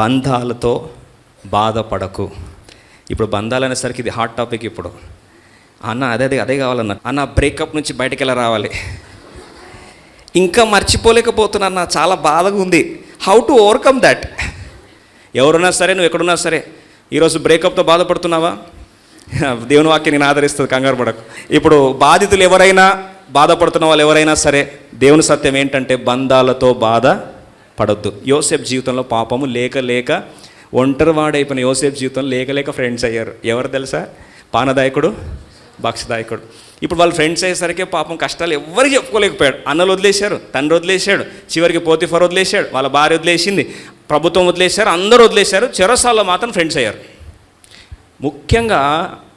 బంధాలతో బాధపడకు. ఇప్పుడు బంధాలు అనేసరికి ఇది హాట్ టాపిక్ ఇప్పుడు. అన్న అదే అదే అదే కావాలన్న. అన్న బ్రేకప్ నుంచి బయటకు ఎలా రావాలి. ఇంకా మర్చిపోలేకపోతున్నా అన్న చాలా బాధగా ఉంది. హౌ టు ఓవర్కమ్ దట్ ఎవరున్నా సరే నువ్వు ఎక్కడున్నా సరే ఈరోజు బ్రేకప్తో బాధపడుతున్నావా? దేవుని వాక్యం నేను ఆదరిస్తుంది కంగారు పడకు. ఇప్పుడు బాధితులు ఎవరైనా బాధపడుతున్న వాళ్ళు ఎవరైనా సరే దేవుని సత్యం ఏంటంటే బంధాలతో బాధ పడొద్దు. యోసేఫ్ జీవితంలో పాపము లేక లేక ఒంటరివాడైపోయిన యోసేఫ్ జీవితంలో లేక లేక ఫ్రెండ్స్ అయ్యారు. ఎవరు తెలుసా? పానదాయకుడు భక్షదాయకుడు. ఇప్పుడు వాళ్ళు ఫ్రెండ్స్ అయ్యేసరికి పాపం కష్టాలు ఎవరికి చెప్పుకోలేకపోయాడు. అన్నలు వదిలేశారు తండ్రి వదిలేశాడు చివరికి పోతిఫర్ వదిలేశాడు వాళ్ళ భార్య వదిలేసింది ప్రభుత్వం వదిలేశారు అందరూ వదిలేశారు చెరసాల్లో మాత్రం ఫ్రెండ్స్ అయ్యారు. ముఖ్యంగా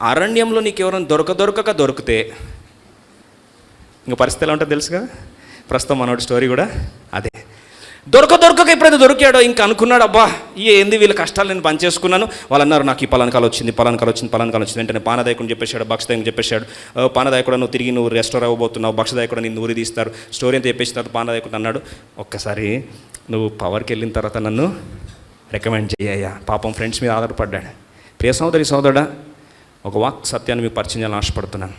అరణ్యంలో నీకు ఎవరైనా దొరక దొరకక దొరికితే ఇంకా పరిస్థితి ఎలా ఉంటుందో తెలుసు కదా ప్రస్తుతం మనోడి స్టోరీ కూడా అదే. దొరక దొరకక ఎప్పుడైతే దొరికాడో ఇంకా అనుకున్నాడు అబ్బా ఈ ఏంది వీళ్ళ కష్టాలు నేను పనిచేసుకున్నాను వాళ్ళు అన్నారు నాకు ఈ పలానకాలు వచ్చింది పలానకాలు వచ్చింది పలానకాలు వచ్చింది. వెంటనే పానదాయకుడు చెప్పేశాడు భక్షదాయకుడు చెప్పేశాడు పానదాయకుడు నువ్వు తిరిగి నువ్వు రెస్టోర్ అవ్వబోతున్నావు భక్షదాయకుడు నిన్ను ఊరి తీస్తారు. స్టోరీ అంతా చెప్పేసిన తర్వాత పానదాయకుడు అన్నాడు ఒక్కసారి నువ్వు పవర్కి వెళ్ళిన తర్వాత నన్ను రికమెండ్ చేయ్యా పాపం ఫ్రెండ్స్ మీద ఆధారపడ్డాడు. ప్రియ సోదరి సోదరుడా ఒక వాక్ సత్యాన్ని మీకు పరిచయం చేయాలని ఆశపడుతున్నాను.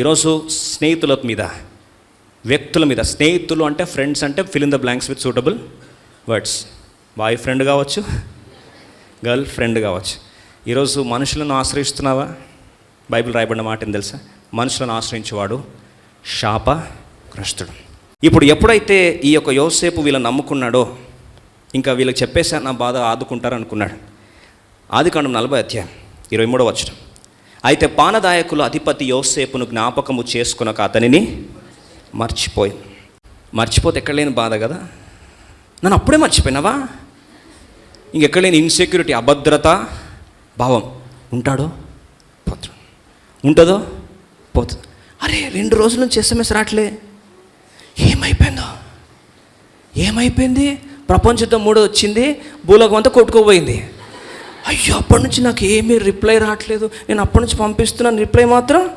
ఈరోజు స్నేహితుల మీద వ్యక్తుల మీద స్నేహితులు అంటే ఫ్రెండ్స్ అంటే fill in the blanks with suitable words boy friend కావచ్చు గర్ల్ ఫ్రెండ్ కావచ్చు. ఈరోజు మనుషులను ఆశ్రయిస్తున్నావా? బైబిల్ రాయబడిన మాట ఏం తెలుసా? మనుషులను ఆశ్రయించేవాడు శాపగ్రస్తుడు ఇప్పుడు ఎప్పుడైతే ఈ యొక్క యోసేపు వీళ్ళని నమ్ముకున్నాడో ఇంకా వీళ్ళకి చెప్పేసా నా బాధ ఆదుకుంటారు అనుకున్నాడు ఆది కాండం నలభై అధ్యాయం ఇరవై మూడవ వచ్చిన అయితే పానదాయకులు అధిపతి యోసేపును జ్ఞాపకము చేసుకునక అతనిని మర్చిపోయింది మర్చిపోతే ఎక్కడ లేని బాధ కదా? నన్ను అప్పుడే మర్చిపోయినావా? ఇంకెక్కడ లేని ఇన్సెక్యూరిటీ అభద్రత భావం. ఉంటాడో? పోతు ఉంటుందో? పోతుంది అరే రెండు రోజుల నుంచి ఎస్ఎంఎస్ రావట్లే. ఏమైపోయిందో? ఏమైపోయింది? ప్రపంచంతో మూడో వచ్చింది. భూలోకం అంతా కొట్టుకోపోయింది. అయ్యో అప్పటి నుంచి నాకు ఏమీ రిప్లై రావట్లేదు. నేను అప్పటి నుంచి పంపిస్తున్నాను రిప్లై మాత్రం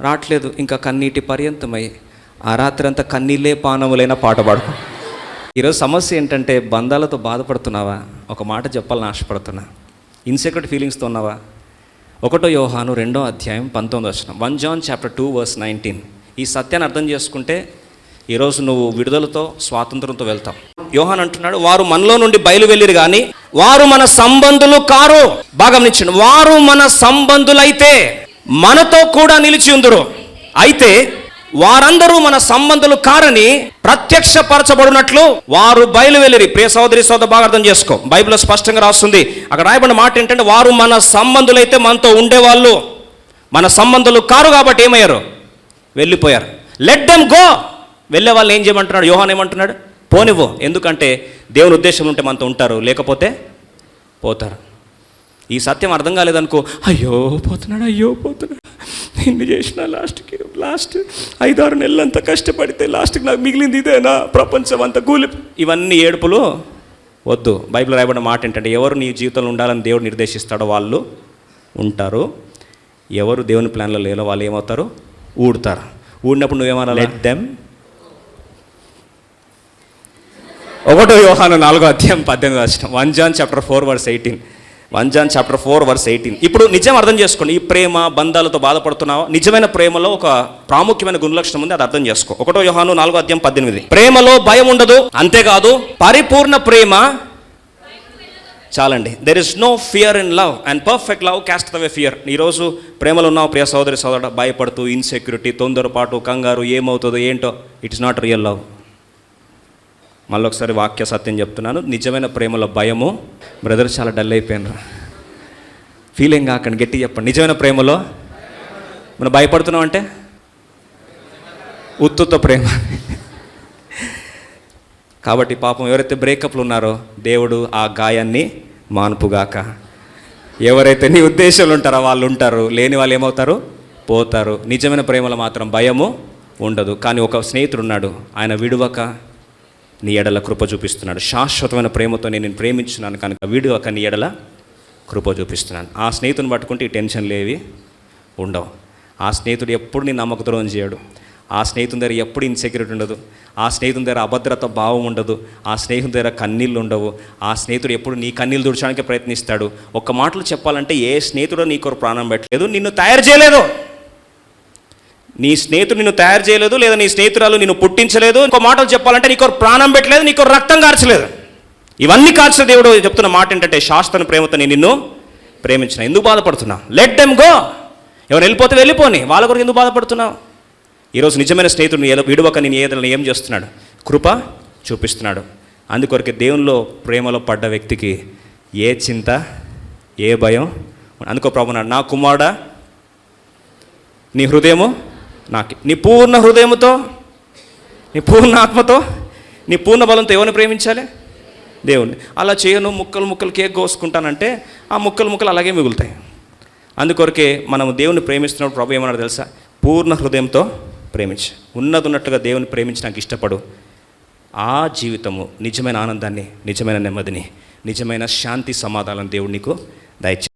రావట్లేదు. ఇంకా కన్నీటి పర్యంతమై ఆ రాత్రి అంతా కన్నీళ్ళే పానములైన పాట పాడుకో. ఈరోజు సమస్య ఏంటంటే బంధాలతో బాధపడుతున్నావా? ఒక మాట చెప్పాలని ఆశపడుతున్నా. ఇన్సెక్యూరిటీ ఫీలింగ్స్తో ఉన్నావా? ఒకటో యోహాను రెండో అధ్యాయం పంతొమ్మిది వచ్చిన one John chapter two verse nineteen. ఈ సత్యాన్ని అర్థం చేసుకుంటే ఈరోజు నువ్వు విడుదలతో స్వాతంత్రంతో వెళ్తావు. యోహాన్ అంటున్నాడు వారు మనలో నుండి బయలు వెళ్ళిరు కానీ వారు మన సంబంధులు కారు. బాగా గమనించండి వారు మన సంబంధులైతే మనతో కూడా నిలిచి ఉందరు. అయితే వారందరూ మన సంబంధులు కారని ప్రత్యక్షపరచబడినట్లు వారు బయలు వెళ్ళిరి. ప్రియ సోదరి సోదరు బాగా అర్థం చేసుకో. బైబిల్లో స్పష్టంగా రాస్తుంది. అక్కడ రాయబడిన మాట ఏంటంటే వారు మన సంబంధులైతే మనతో ఉండేవాళ్ళు. మన సంబంధులు కారు కాబట్టి ఏమయ్యారు? వెళ్ళిపోయారు. లెట్ డెమ్ గో వెళ్ళే వాళ్ళు ఏం చేయమంటున్నాడు? యోహాన్ ఏమంటున్నాడు? పోనివ్వు. ఎందుకంటే దేవుని ఉద్దేశం ఉంటే మనతో ఉంటారు. లేకపోతే పోతారు. ఈ సత్యం అర్థం కాలేదనుకో అయ్యో పోతున్నాడు అయ్యో పోతున్నాడు. ఇన్ని చేసిన లాస్ట్కి లాస్ట్ ఐదారు నెలలంతా కష్టపడితే లాస్ట్కి నాకు మిగిలింది ఇదేనా ప్రపంచం అంతా కూలి ఇవన్నీ ఏడుపులు వద్దు. బైబిల్ రాయబడిన మాట ఏంటంటే ఎవరు నీ జీవితంలో ఉండాలని దేవుడు నిర్దేశిస్తాడో వాళ్ళు ఉంటారు. ఎవరు దేవుని ప్లాన్లో లేలో వాళ్ళు ఏమవుతారు? ఊడతారు. ఊడినప్పుడు నువ్వేమన్నా లెట్ దెమ్ ఒకటో యోహాను నాలుగో అధ్యాయం పద్దెనిమిది వచ్చిన one John chapter four verse eighteen. One John chapter four verse eighteen. ఇప్పుడు నిజం అర్థం చేసుకోండి. ఈ ప్రేమ బంధాలతో బాధపడుతున్నావా? నిజమైన ప్రేమలో ఒక ప్రాముఖ్యమైన గుణలక్షణం ఉంది అది అర్థం చేసుకో. ఒకటో యోహాను నాలుగో అధ్యాయం పద్దెనిమిది. ప్రేమలో భయం ఉండదు అంతేకాదు పరిపూర్ణ ప్రేమ చాలండి. There is no fear in love and perfect love cast away fear ఈరోజు ప్రేమలో ఉన్నావు ప్రియ సోదరి సోదరుడు భయపడుతూ ఇన్సెక్యూరిటీ తొందరపాటు కంగారు ఏమవుతుందో ఏంటో ఇట్స్ నాట్ రియల్ లవ్ మళ్ళీ ఒకసారి వాక్య సత్యం చెప్తున్నాను. నిజమైన ప్రేమలో భయము బ్రదర్ చాలా డల్ అయిపోయినరా. ఫీలింగ్ కాకండి గట్టి చెప్పండి. నిజమైన ప్రేమలో మనం భయపడుతున్నాం అంటే? ఉత్తుత్త ప్రేమ. కాబట్టి పాపం ఎవరైతే బ్రేకప్లు ఉన్నారో దేవుడు ఆ గాయాన్ని మాన్పుగాక. ఎవరైతే నీ ఉద్దేశాలు ఉంటారో వాళ్ళు ఉంటారు. లేని వాళ్ళు ఏమవుతారు? పోతారు. నిజమైన ప్రేమలో మాత్రం భయము ఉండదు. కానీ ఒక స్నేహితుడు ఉన్నాడు. ఆయన విడువక నీ ఎడల కృప చూపిస్తున్నాడు. శాశ్వతమైన ప్రేమతో నేను ప్రేమించున్నాను కనుక ఒక నీ ఎడల కృప చూపిస్తున్నాను ఆ స్నేహితుని పట్టుకుంటే ఈ టెన్షన్లు ఏవి ఉండవు. ఆ స్నేహితుడు ఎప్పుడు నీ నమ్మకద్రోహం చేయడు. ఆ స్నేహితుని దగ్గర ఎప్పుడు ఇన్సెక్యూరిటీ ఉండదు. ఆ స్నేహితుని దగ్గర అభద్రత భావం ఉండదు. ఆ స్నేహితుని దగ్గర కన్నీళ్ళు ఉండవు. ఆ స్నేహితుడు ఎప్పుడు నీ కన్నీళ్ళు దుడచడానికి ప్రయత్నిస్తాడు. ఒక్క మాటలు చెప్పాలంటే ఏ స్నేహితుడు నీ కొరకు ప్రాణం పెట్టలేదు. నిన్ను తయారు చేయలేదు. నీ స్నేహితుడు నిన్ను తయారు చేయలేదు లేదా నీ స్నేహితురాలు నిన్ను పుట్టించలేదు. ఇంకో మాటలు చెప్పాలంటే నీకు ప్రాణం పెట్టలేదు నీకు రక్తం కార్చలేదు. ఇవన్నీ కాల్చిన దేవుడు చెప్తున్న మాట ఏంటంటే శాస్త్రం ప్రేమతో నేను నిన్ను ప్రేమించిన. ఎందుకు బాధపడుతున్నా? లెట్ డెమ్ గో ఎవరు వెళ్ళిపోతే వెళ్ళిపోని. వాళ్ళ కొరకు ఎందుకు బాధపడుతున్నావు? ఈరోజు నిజమైన స్నేహితుడిని విడువక నేను ఏదైనా ఏం చేస్తున్నాడు? కృప చూపిస్తున్నాడు. అందుకొరకే దేవునిలో ప్రేమలో పడ్డ వ్యక్తికి ఏ చింత ఏ భయం? అందుకో ప్రభు నా కుమారుడా నీ హృదయము నాకు నీ పూర్ణ హృదయముతో నీ పూర్ణ ఆత్మతో నీ పూర్ణ బలంతో ఎవరిని ప్రేమించాలి? దేవుణ్ణి. అలా చేయను ముక్కలు ముక్కలు కేక్ కోసుకుంటానంటే ఆ ముక్కలు ముక్కలు అలాగే మిగులుతాయి. అందుకొరకే మనం దేవుని ప్రేమిస్తున్నప్పుడు ప్రభు ఏమన్నాడు తెలుసా? పూర్ణ హృదయంతో ప్రేమించు. ఉన్నది ఉన్నట్టుగా దేవుని ప్రేమించి నాకు ఇష్టపడు. ఆ జీవితము నిజమైన ఆనందాన్ని నిజమైన నెమ్మదిని నిజమైన శాంతి సమాధానం దేవుడు నీకు దయచే